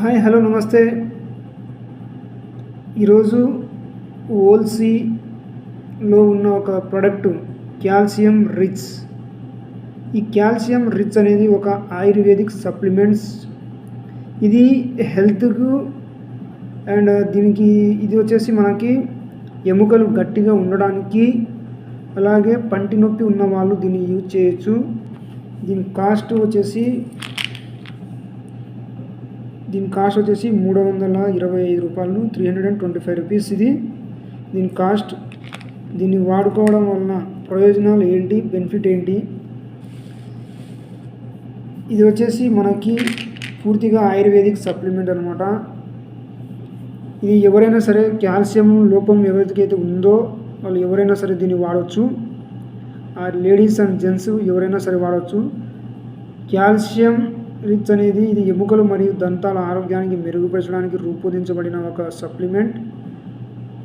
Hi hello నమస్తే. ఈరోజు ఓల్సీలో ఉన్న ఒక ప్రోడక్ట్ క్యాల్షియం రిచ్ ఈ క్యాల్షియం రిచ్ అనేది ఒక ఆయుర్వేదిక్ సప్లిమెంట్స్ ఇది హెల్త్కు అండ్ దీనికి ఇది వచ్చేసి మనకి ఎముకలు గట్టిగా ఉండడానికి అలాగే పంటి నొప్పి ఉన్న వాళ్ళు దీన్ని యూజ్ చేయొచ్చు. దీని కాస్ట్ వచ్చేసి దీని కాస్ట్ వచ్చేసి మూడు వందల ఇరవై ఐదు రూపాయలు three hundred and twenty five rupees ఇది. దీని కాస్ట్ దీన్ని వాడుకోవడం వలన ప్రయోజనాలు ఏంటి బెనిఫిట్ ఏంటి? ఇది వచ్చేసి మనకి పూర్తిగా ఆయుర్వేదిక్ సప్లిమెంట్ అనమాట ఇది ఎవరైనా సరే కాల్షియం లోపం ఎవరికైతే ఉందో వాళ్ళు ఎవరైనా సరే దీన్ని వాడవచ్చు ఆ లేడీస్ అండ్ జెంట్స్ ఎవరైనా సరే వాడవచ్చు కాల్షియం రిచ్ అనేది ఇది ఎముకలు మరియు దంతాల ఆరోగ్యానికి మెరుగుపరచడానికి రూపొందించబడిన ఒక సప్లిమెంట్.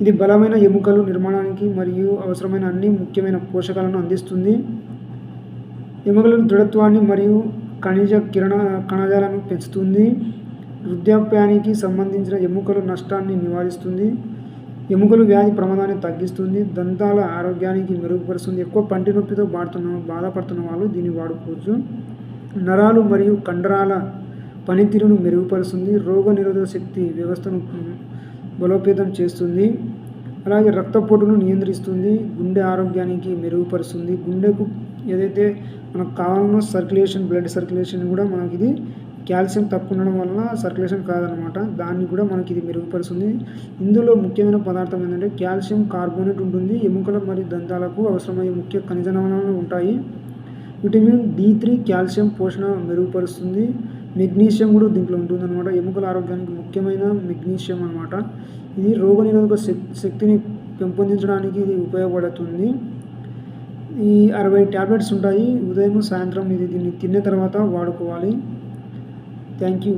ఇది బలమైన ఎముకలు నిర్మాణానికి మరియు అవసరమైన అన్ని ముఖ్యమైన పోషకాలను అందిస్తుంది. ఎముకల దృఢత్వాన్ని మరియు ఖనిజ కిరణ కణజాలను పెంచుతుంది. వృద్ధాప్యానికి సంబంధించిన ఎముకలు నష్టాన్ని నివారిస్తుంది. ఎముకలు వ్యాధి ప్రమాదాన్ని తగ్గిస్తుంది. దంతాల ఆరోగ్యానికి మెరుగుపరుస్తుంది. ఎక్కువ పంటి నొప్పితో బాడుతున్న బాధపడుతున్న వాళ్ళు దీన్ని వాడుకోవచ్చు. నరాలు మరియు కండరాల పనితీరును మెరుగుపరుస్తుంది. రోగ నిరోధక శక్తి వ్యవస్థను బలోపేతం చేస్తుంది. అలాగే రక్తపోటును నియంత్రిస్తుంది. గుండె ఆరోగ్యానికి మెరుగుపరుస్తుంది. గుండెకు ఏదైతే మనకు కావాలనో సర్క్యులేషన్ బ్లడ్ సర్క్యులేషన్ కూడా మనకి ఇది కాల్షియం తక్కువ ఉండడం వలన సర్క్యులేషన్ కాదనమాట. దాన్ని కూడా మనకి ఇది మెరుగుపరుస్తుంది. ఇందులో ముఖ్యమైన పదార్థం ఏంటంటే కాల్షియం కార్బోనేట్ ఉంటుంది. ఎముకల మరియు దంతాలకు అవసరమయ్యే ముఖ్య ఖనిజ లవణాలు ఉంటాయి. విటమిన్ డి త్రీ కాల్షియం పోషణ మెరుగుపరుస్తుంది. మెగ్నీషియం కూడా దీంట్లో ఉంటుంది అనమాట ఎముకల ఆరోగ్యానికి ముఖ్యమైన మెగ్నీషియం అనమాట ఇది రోగనిరోధక శక్తిని పెంపొందించడానికి ఇది ఉపయోగపడుతుంది. ఈ అరవై ట్యాబ్లెట్స్ ఉంటాయి. ఉదయం సాయంత్రం ఇది దీన్ని తిన్న తర్వాత వాడుకోవాలి. Thank you.